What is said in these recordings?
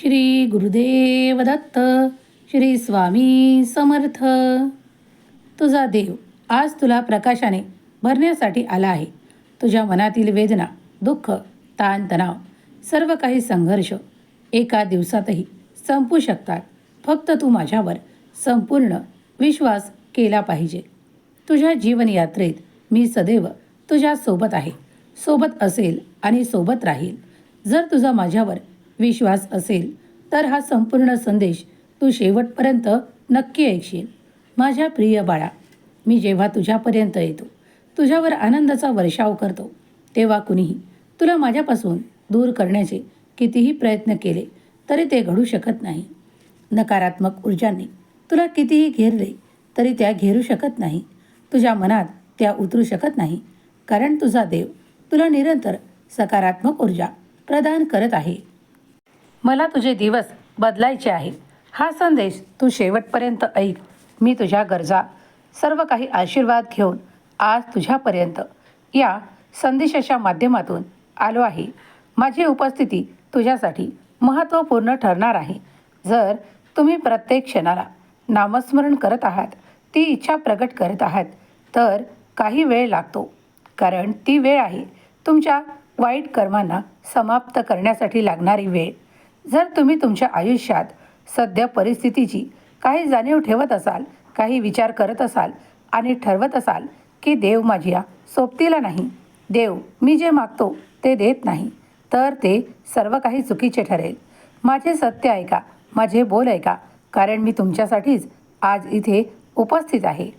श्री गुरुदेव दत्त श्री स्वामी समर्थ. तुझा देव आज तुला प्रकाशाने भरण्यासाठी आला आहे. तुझ्या मनातील वेदना दुःख ताणतणाव सर्व काही संघर्ष एका दिवसातही संपू शकतात. फक्त तू माझ्यावर संपूर्ण विश्वास केला पाहिजे. तुझ्या जीवनयात्रेत मी सदैव तुझ्या सोबत आहे. सोबत असेल आणि सोबत राहील. जर तुझा माझ्यावर विश्वास असेल तर हा संपूर्ण संदेश तू शेवटपर्यंत नक्की ऐकशील. माझ्या प्रिय बाळा मी जेव्हा तुझ्यापर्यंत येतो तुझ्यावर आनंदाचा वर्षाव करतो तेव्हा कुणीही तुला माझ्यापासून दूर करण्याचे कितीही प्रयत्न केले तरी ते घडू शकत नाही. नकारात्मक ऊर्जांनी तुला कितीही घेरले तरी त्या घेरू शकत नाही. तुझ्या मनात त्या उतरू शकत नाही कारण तुझा देव तुला निरंतर सकारात्मक ऊर्जा प्रदान करत आहे. मला तुझे दिवस बदलायचे आहे हा संदेश तू शेवटपर्यंत ऐक. मी तुझ्या गरजा सर्व काही आशीर्वाद घेऊन आज तुझ्यापर्यंत या संदेशाच्या माध्यमातून आलो आहे. माझी उपस्थिती तुझ्यासाठी महत्त्वपूर्ण ठरणार आहे. जर तुम्ही प्रत्येक क्षणाला नामस्मरण करत आहात ती इच्छा प्रकट करत आहात तर काही वेळ लागतो. कारण ती वेळ आहे तुमच्या वाईट कर्मांना समाप्त करण्यासाठी लागणारी वेळ. जर तुम्ही तुमच्या आयुष्यात सध्या परिस्थितीची काही जाणीव ठेवत असाल काही विचार करत असाल आणि ठरवत असाल की देव माझ्या सोबतीला नाही देव मी जे मागतो ते देत नाही तर ते सर्व काही चुकीचे ठरेल. माझे सत्य ऐका माझे बोल ऐका कारण मी तुमच्यासाठीच आज इथे उपस्थित आहे.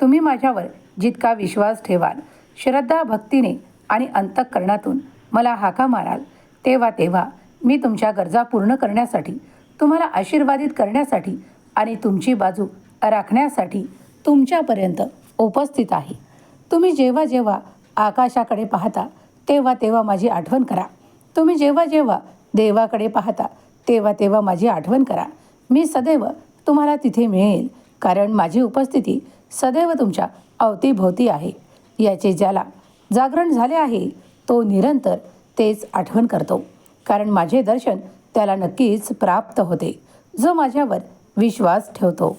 तुम्ही माझ्यावर जितका विश्वास ठेवाल श्रद्धा भक्तीने आणि अंतःकरणातून मला हाका माराल तेव्हा तेव्हा मी तुमच्या गरजा पूर्ण करण्यासाठी तुम्हाला आशीर्वादित करण्यासाठी आणि तुमची बाजू राखण्यासाठी तुमच्यापर्यंत उपस्थित आहे. तुम्ही जेव्हा जेव्हा आकाशाकडे पाहता तेव्हा तेव्हा माझी आठवण करा. तुम्ही जेव्हा जेव्हा देवाकडे पाहता तेव्हा तेव्हा माझी आठवण करा. मी सदैव तुम्हाला तिथे मिळेल कारण माझी उपस्थिती सदैव तुमच्या अवतीभोवती आहे. याचे ज्याला जागरण झाले आहे तो निरंतर तेच आठवण करतो. कारण माझे दर्शन त्याला नक्कीच प्राप्त होते जो माझ्यावर विश्वास ठेवतो.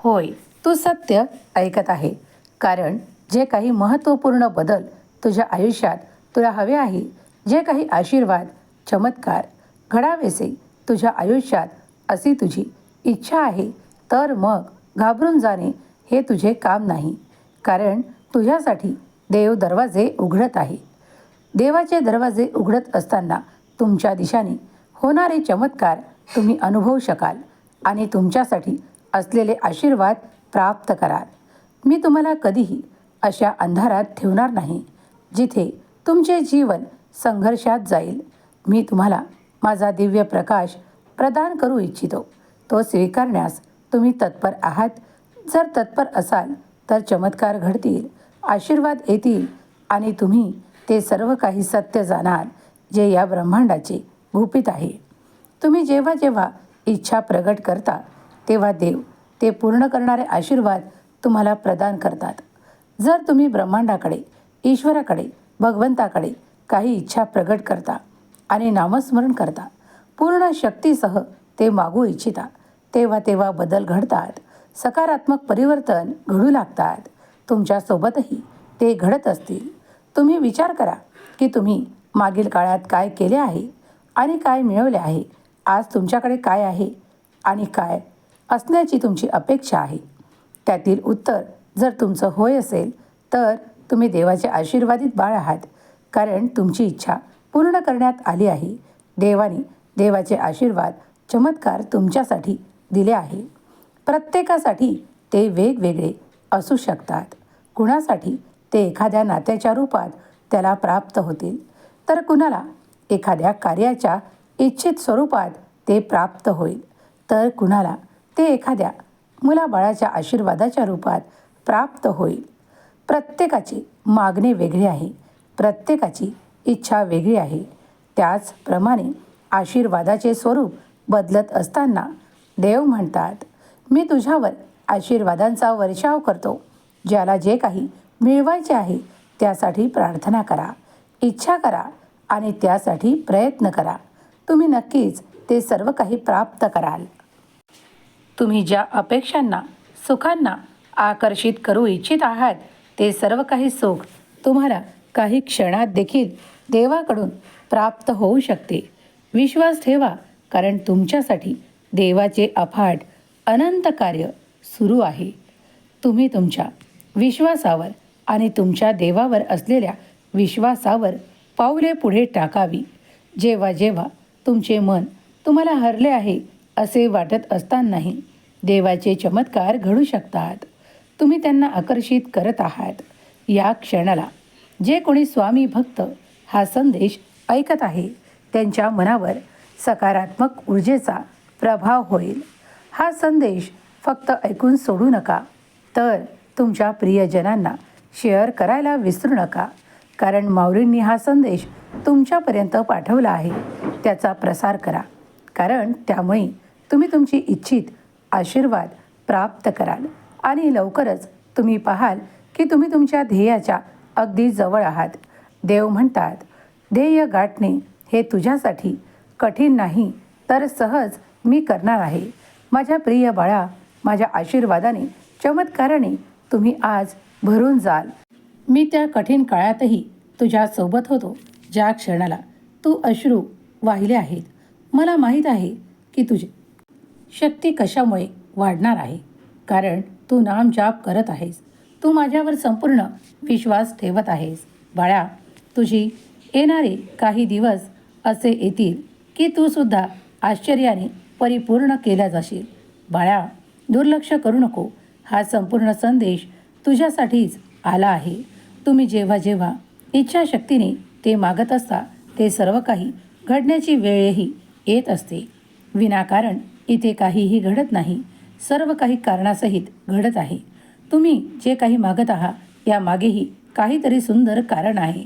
होय तू सत्य ऐकत आहे कारण जे काही महत्त्वपूर्ण बदल तुझ्या आयुष्यात तुला हवे आहे जे काही आशीर्वाद चमत्कार घडावेसे तुझ्या आयुष्यात अशी तुझी इच्छा आहे तर मग घाबरून जाणे हे तुझे काम नाही कारण तुझ्यासाठी देव दरवाजे उघडत आहे. देवाचे दरवाजे उघडत असताना तुमच्या दिशाने होणारे चमत्कार तुम्ही अनुभवू शकाल आणि तुमच्यासाठी असलेले आशीर्वाद प्राप्त कराल. मी तुम्हाला कधीही अशा अंधारात ठेवणार नाही जिथे तुमचे जीवन संघर्षात जाईल. मी तुम्हाला माझा दिव्य प्रकाश प्रदान करू इच्छितो. तो स्वीकारण्यास तुम्ही तत्पर आहात. जर तत्पर असाल तर चमत्कार घडतील आशीर्वाद येतील आणि तुम्ही ते सर्व काही सत्य जाणार जे या ब्रह्मांडाचे गुपित आहे. तुम्ही जेव्हा जेव्हा इच्छा प्रगट करता तेव्हा देव ते पूर्ण करणारे आशीर्वाद तुम्हाला प्रदान करतात. जर तुम्ही ब्रह्मांडाकडे ईश्वराकडे भगवंताकडे काही इच्छा प्रगट करता आणि नामस्मरण करता पूर्ण शक्तीसह ते मागू इच्छिता तेव्हा तेव्हा बदल घडतात. सकारात्मक परिवर्तन घडू लागतात. तुमच्यासोबतही ते घडत असतील. तुम्ही विचार करा की तुम्ही मागील काळात काय केले आहे आणि काय मिळवले आहे. आज तुमच्याकडे काय आहे आणि काय असण्याची तुमची अपेक्षा आहे. त्यातील उत्तर जर तुमचं होय असेल तर तुम्ही देवाचे आशीर्वादित बाळ आहात कारण तुमची इच्छा पूर्ण करण्यात आली आहे. देवाने देवाचे आशीर्वाद चमत्कार तुमच्यासाठी दिले आहे. प्रत्येकासाठी ते वेगवेगळे असू शकतात. कुणासाठी? ते एखाद्या नात्याच्या रूपात त्याला प्राप्त होतील. तर कुणाला? एखाद्या कार्याच्या इच्छित स्वरूपात ते प्राप्त होईल. तर कुणाला? ते एखाद्या मुलाबाळाच्या आशीर्वादाच्या रूपात प्राप्त होईल. प्रत्येकाची मागणी वेगळी आहे. प्रत्येकाची इच्छा वेगळी आहे. त्याचप्रमाणे आशीर्वादाचे स्वरूप बदलत असताना देव म्हणतात मी तुझ्यावर आशीर्वादांचा वर्षाव करतो ज्याला जे काही मिळवायचे आहे. त्यासाठी प्रार्थना करा. इच्छा करा आणि त्यासाठी प्रयत्न करा. तुम्ही नक्कीच ते सर्व काही प्राप्त कराल. तुम्ही ज्या अपेक्षांना सुखांना आकर्षित करू इच्छित आहात ते सर्व काही सुख तुम्हाला काही क्षणात देखील देवाकडून प्राप्त होऊ शकते. विश्वास ठेवा कारण तुमच्यासाठी देवाचे अफाट अनंत कार्य सुरू आहे. तुम्ही तुमच्या विश्वासावर आणि तुमच्या देवावर असलेल्या विश्वासावर पाऊले पुढे टाकावी. जेव्हा जेव्हा तुमचे मन तुम्हाला हरले आहे असे वाटत असतानाही देवाचे चमत्कार घडू शकतात. तुम्ही त्यांना आकर्षित करत आहात. या क्षणाला जे कोणी स्वामी भक्त हा संदेश ऐकत आहे त्यांच्या मनावर सकारात्मक ऊर्जेचा प्रभाव होईल. हा संदेश फक्त ऐकून सोडू नका. तर तुमच्या प्रियजनांना शेअर करायला विसरू नका. कारण माऊलींनी हा संदेश तुमच्यापर्यंत पाठवला आहे. त्याचा प्रसार करा. कारण त्यामुळे तुम्ही तुमची इच्छित आशीर्वाद प्राप्त कराल. आणि लवकरच तुम्ही पाहाल की तुम्ही तुमच्या ध्येयाच्या अगदी जवळ आहात. देव म्हणतात ध्येय गाठणे हे तुझ्यासाठी कठीण नाही तर सहज मी करणार आहे. माझ्या प्रिय बाळा माझ्या आशीर्वादाने चमत्काराने तुम्ही आज भरून जाल. मी त्या कठीण काळातही तुझ्यासोबत होतो. ज्या क्षणाला तू अश्रू वाहिले आहेत. मला माहीत आहे की तुझे शक्ती कशामुळे वाढणार आहे. कारण तू नाम जाप करत आहेस. तू माझ्यावर संपूर्ण विश्वास ठेवत आहेस. बाळा तुझी येणारे काही दिवस असे येतील की तू सुद्धा आश्चर्याने परिपूर्ण केल्या जाशील. बाळा दुर्लक्ष करू नको. हा संपूर्ण संदेश तुझ्यासाठीच आला आहे. तुम्ही जेव्हा जेव्हा इच्छाशक्तीने ते मागत असता ते सर्व काही घडण्याची वेळही येत असते. विनाकारण इथे काहीही घडत नाही. सर्व काही कारणासहित घडत आहे. तुम्ही जे काही मागत आहात यामागेही काहीतरी सुंदर कारण आहे.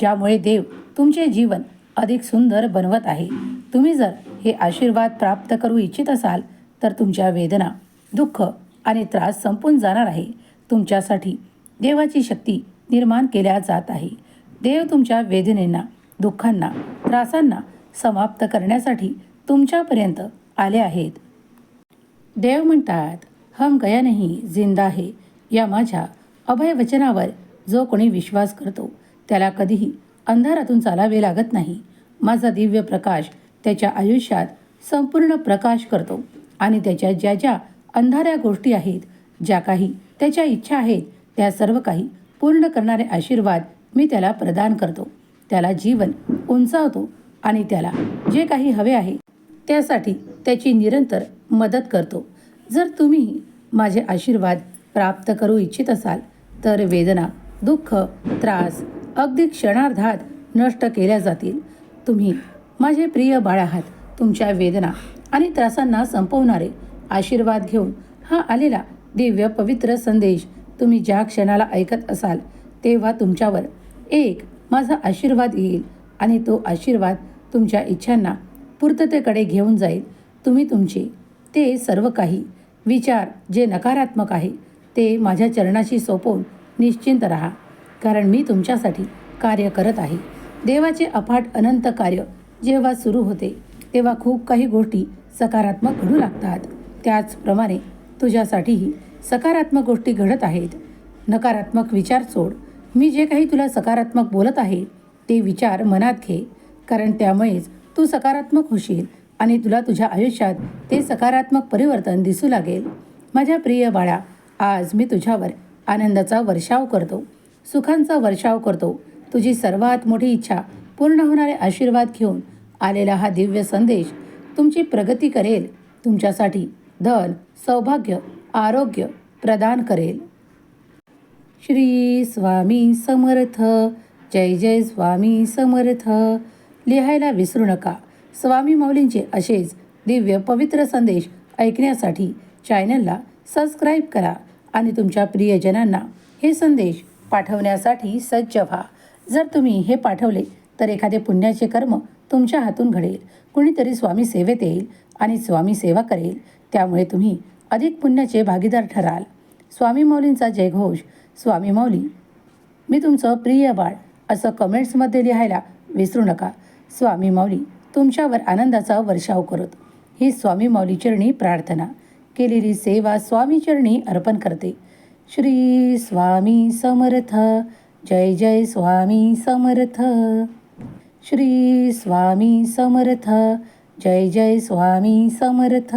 ज्यामुळे देव तुमचे जीवन अधिक सुंदर बनवत आहे. तुम्ही जर हे आशीर्वाद प्राप्त करू इच्छित असाल तर तुमच्या वेदना दुःख आणि त्रास संपून जाणार आहे. तुमच्यासाठी देवाची शक्ती निर्माण केल्या जात आहे. देव तुमच्या वेदनेंना दुःखांना त्रासांना समाप्त करण्यासाठी तुमच्यापर्यंत आले आहेत. देव म्हणतात हम गया नाही जिंदा आहे या माझ्या अभयवचनावर जो कोणी विश्वास करतो त्याला कधीही अंधारातून चालावे लागत नाही. माझा दिव्य प्रकाश त्याच्या आयुष्यात संपूर्ण प्रकाश करतो आणि त्याच्या ज्या ज्या अंधाऱ्या गोष्टी आहेत ज्या काही त्याच्या इच्छा आहेत त्या सर्व काही पूर्ण करणारे आशीर्वाद मी त्याला प्रदान करतो. त्याला जीवन उंचावतो आणि त्याला जे काही हवे आहे त्यासाठी त्याची निरंतर मदत करतो. जर तुम्ही माझे आशीर्वाद प्राप्त करू इच्छित असाल तर वेदना दुःख त्रास अगदी क्षणार्धात नष्ट केल्या जातील. तुम्ही माझे प्रिय बाळ आहात तुमच्या वेदना आणि त्रासांना संपवणारे आशीर्वाद घेऊन हा आलेला दिव्य पवित्र संदेश तुम्ही ज्या क्षणाला ऐकत असाल तेव्हा तुमच्यावर एक माझा आशीर्वाद येईल आणि तो आशीर्वाद तुमच्या इच्छांना पूर्ततेकडे घेऊन जाईल. तुम्ही तुमचे ते सर्व काही विचार जे नकारात्मक आहे ते माझ्या चरणाशी सोपवून निश्चिंत राहा कारण मी तुमच्यासाठी कार्य करत आहे. देवाचे अफाट अनंत कार्य जेव्हा सुरू होते तेव्हा खूप काही गोष्टी सकारात्मक घडू लागतात. त्याचप्रमाणे तुझ्यासाठीही सकारात्मक गोष्टी घडत आहेत. नकारात्मक विचार सोड. मी जे काही तुला सकारात्मक बोलत आहे ते विचार मनात घे. कारण त्यामुळेच तू सकारात्मक होशील आणि तुला तुझ्या आयुष्यात ते सकारात्मक परिवर्तन दिसू लागेल. माझ्या प्रिय बाळा आज मी तुझ्यावर आनंदाचा वर्षाव करतो. सुखांचा वर्षाव करतो. तुझी सर्वात मोठी इच्छा पूर्ण होणारे आशीर्वाद घेऊन आलेला हा दिव्य संदेश तुमची प्रगती करेल. तुमच्यासाठी धन सौभाग्य आरोग्य प्रदान करेल. श्री स्वामी समर्थ. जय जय स्वामी समर्थ. लिहायला विसरू नका. स्वामी माऊलींचे असेच दिव्य पवित्र संदेश ऐकण्यासाठी चॅनलला सबस्क्राईब करा आणि तुमच्या प्रियजनांना हे संदेश पाठवण्यासाठी सज्ज व्हा. जर तुम्ही हे पाठवले तर एखादे पुण्याचे कर्म तुमच्या हातून घडेल. कुणीतरी स्वामी सेवेत येईल आणि स्वामी सेवा करेल. त्यामुळे तुम्ही अधिक पुण्याचे भागीदार ठराल. स्वामी मौलींचा जयघोष. स्वामी माऊली मी तुमचं प्रिय बाळ असं कमेंट्समध्ये लिहायला विसरू नका. स्वामी माऊली तुमच्यावर आनंदाचा वर्षाव करत. ही स्वामी माऊली चरणी प्रार्थना. केलेली सेवा स्वामी चरणी अर्पण करते. श्री स्वामी समर्थ. जय जय स्वामी समर्थ. श्री स्वामी समर्थ. जय जय स्वामी समर्थ.